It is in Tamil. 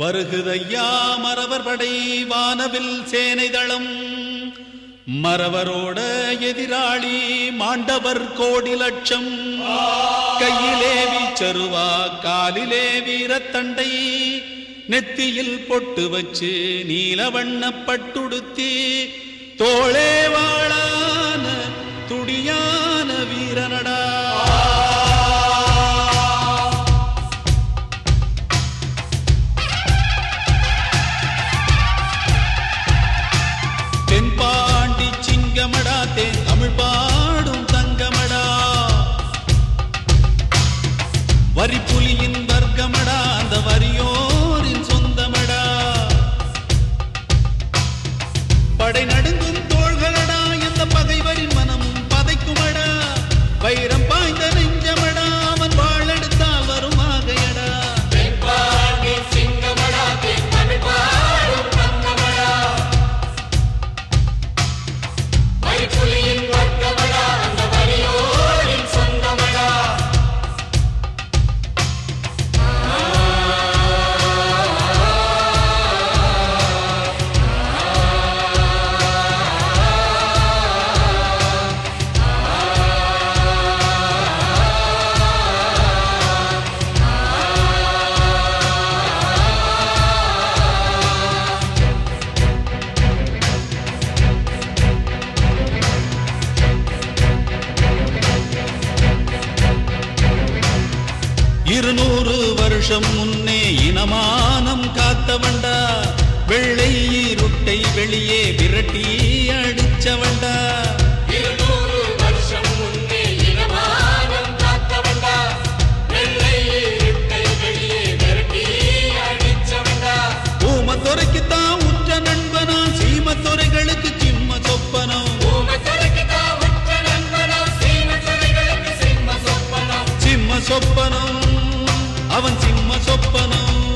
வருகுதையா மரவர் படை வானவில் சேனைதளம். மரவரோட எதிராளி மாண்டவர் கோடி லட்சம் கையிலே வீச்சருவா காலிலே வீரத்தண்டை. நெத்தியில் பொட்டு வச்சு நீலவண்ண பட்டுடுத்தி. தோளே வாழா தென்பாண்டி சிங்கமடா தேன் தமிழ் பாடும் தங்கமடா. வரி புலியின் வர்க்கமடா அந்த வரியோரின் சொந்தமடா. படை நடுங்கும் Holy, holy. வருஷம் முன்னே இனமானம் காத்தவண்டா. வெள்ளை ஈருட்டை வெளியே விரட்டி அடிச்சவண்டா. ஊமத்துறைக்குத்தான் உற்ற நண்பனா சீமத்துறைகளுக்கு சிம்ம சொப்பனம். சிம்ம சொப்பனம். அவன் சிம்ம சொப்பனம்.